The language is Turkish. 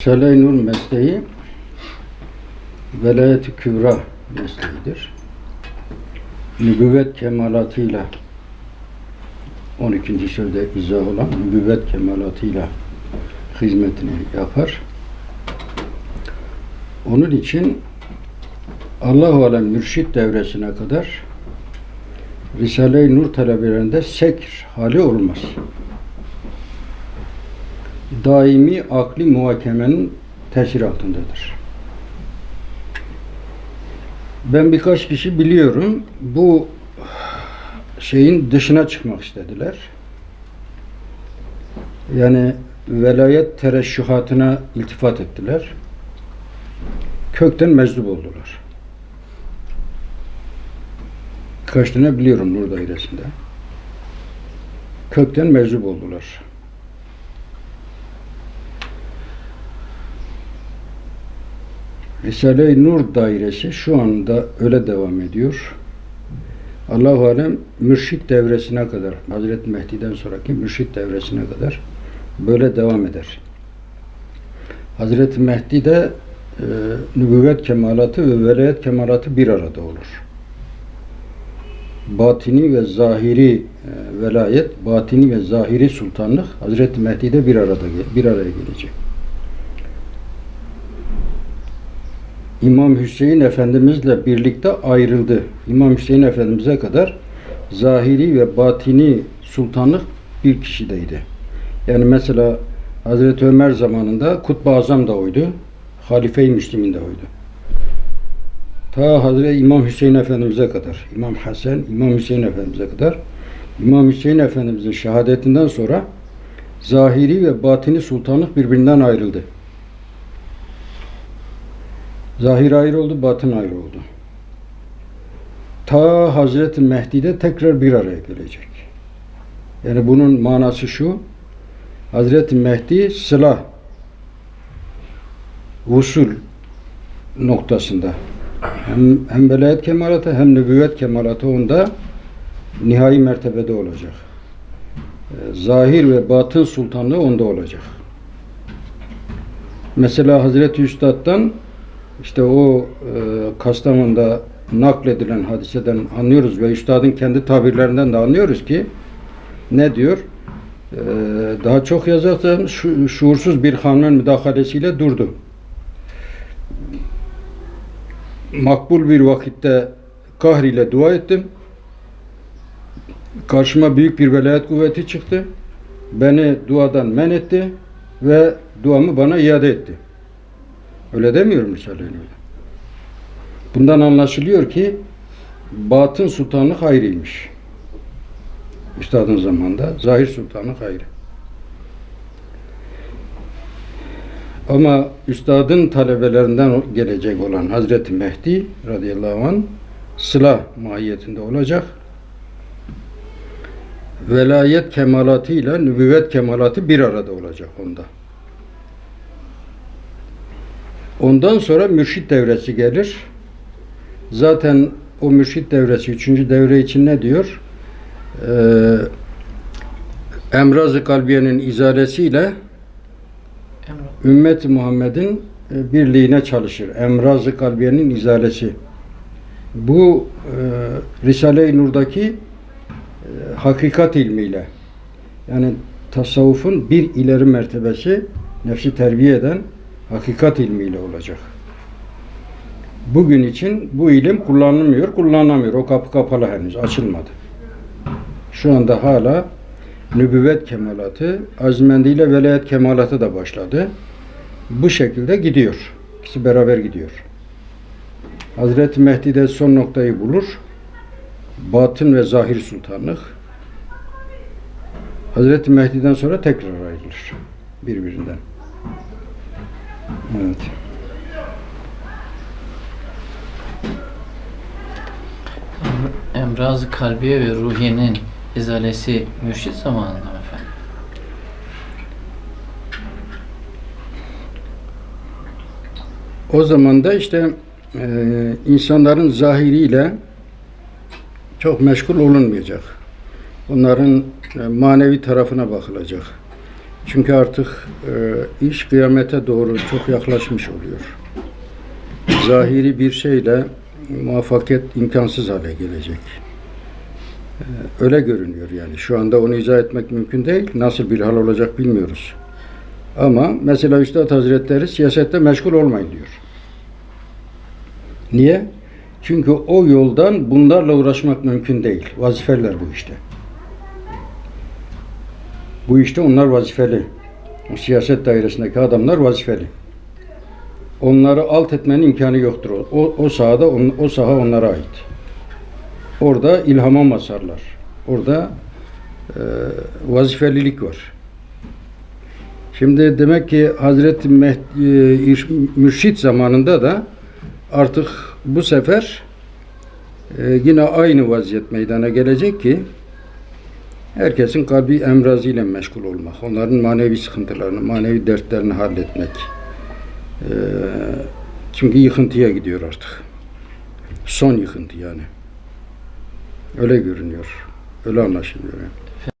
Risale-i Nur mesleği velayet-i kübra mesleğidir. Nübüvvet kemalatıyla 12. sözde izah olan nübüvvet kemalatıyla hizmetini yapar. Onun için Allah-u Alem mürşit devresine kadar Risale-i Nur talebelerinde sekr hali olmaz daimi akli muhakemenin tesir altındadır. Ben birkaç kişi biliyorum bu şeyin dışına çıkmak istediler. Yani velayet tereşşuhatına iltifat ettiler. Kökten meczup oldular. Kaç tane biliyorum Nur dairesinde. Kökten meczup oldular. Risale-i Nur dairesi şu anda öyle devam ediyor. Allahu alem mürşit devresine kadar, Hazreti Mehdi'den sonraki mürşit devresine kadar böyle devam eder. Hazreti Mehdi de e, nübüvvet kemalatı ve velayet kemalatı bir arada olur. Batini ve zahiri e, velayet, batini ve zahiri sultanlık Hazreti Mehdi'de bir arada bir araya gelecek. İmam Hüseyin Efendimizle birlikte ayrıldı. İmam Hüseyin Efendimiz'e kadar zahiri ve batini sultanlık bir kişideydi. Yani mesela Hazreti Ömer zamanında Kutbu Azam da oydu. Halife-i Müslim'in de oydu. Ta Hazreti İmam Hüseyin Efendimiz'e kadar, İmam Hasan, İmam Hüseyin Efendimiz'e kadar İmam Hüseyin Efendimiz'in şehadetinden sonra zahiri ve batini sultanlık birbirinden ayrıldı. Zahir ayrı oldu, batın ayrı oldu. Ta Hazreti Mehdi'de tekrar bir araya gelecek. Yani bunun manası şu, Hazreti Mehdi sıla, usul noktasında hem, hem velayet kemalatı hem nübüvvet kemalatı onda nihai mertebede olacak. Ee, Zahir ve batın sultanlığı onda olacak. Mesela Hazreti Üstad'dan işte o e, Kastamonu'da nakledilen hadiseden anlıyoruz ve üstadın kendi tabirlerinden de anlıyoruz ki ne diyor? E, daha çok yazarsan şu, şuursuz bir hanın müdahalesiyle durdu. Makbul bir vakitte kahriyle dua ettim. Karşıma büyük bir velayet kuvveti çıktı. Beni duadan men etti ve duamı bana iade etti. Öyle demiyorum Risale-i Nur'da. Bundan anlaşılıyor ki batın sultanlık ayrıymış. Üstadın zamanında zahir sultanlık ayrı. Ama üstadın talebelerinden gelecek olan Hazreti Mehdi radıyallahu anh sıla mahiyetinde olacak. Velayet kemalatıyla nübüvvet kemalatı bir arada olacak onda. Ondan sonra mürşit devresi gelir. Zaten o mürşit devresi, üçüncü devre için ne diyor? Ee, Emraz-ı Kalbiye'nin izalesiyle ümmet Muhammed'in e, birliğine çalışır. Emraz-ı Kalbiye'nin izalesi. Bu e, Risale-i Nur'daki e, hakikat ilmiyle yani tasavvufun bir ileri mertebesi nefsi terbiye eden hakikat ilmiyle olacak. Bugün için bu ilim kullanılmıyor, kullanamıyor. O kapı kapalı henüz, açılmadı. Şu anda hala nübüvvet kemalatı, azmendiyle velayet kemalatı da başladı. Bu şekilde gidiyor. İkisi beraber gidiyor. Hazreti Mehdi de son noktayı bulur. Batın ve zahir sultanlık. Hazreti Mehdi'den sonra tekrar ayrılır birbirinden. Evet. Emraz-ı kalbiye ve ruhiyenin izalesi mürşit zamanında mı efendim? O zaman da işte e, insanların zahiriyle çok meşgul olunmayacak. Onların e, manevi tarafına bakılacak. Çünkü artık e, iş kıyamete doğru çok yaklaşmış oluyor. Zahiri bir şeyle muvaffakiyet imkansız hale gelecek. E, öyle görünüyor yani. Şu anda onu izah etmek mümkün değil. Nasıl bir hal olacak bilmiyoruz. Ama mesela Üstad Hazretleri siyasette meşgul olmayın diyor. Niye? Çünkü o yoldan bunlarla uğraşmak mümkün değil. Vazifeler bu işte. Bu işte onlar vazifeli. O siyaset dairesindeki adamlar vazifeli. Onları alt etmenin imkanı yoktur. O, o, sahada, on, o saha onlara ait. Orada ilhama masarlar. Orada e, vazifelilik var. Şimdi demek ki Hazreti Mehdi, e, Mürşit zamanında da artık bu sefer e, yine aynı vaziyet meydana gelecek ki herkesin kalbi emrazıyla meşgul olmak, onların manevi sıkıntılarını, manevi dertlerini halletmek. E, çünkü yıkıntıya gidiyor artık. Son yıkıntı yani. Öyle görünüyor. Öyle anlaşılıyor. Yani.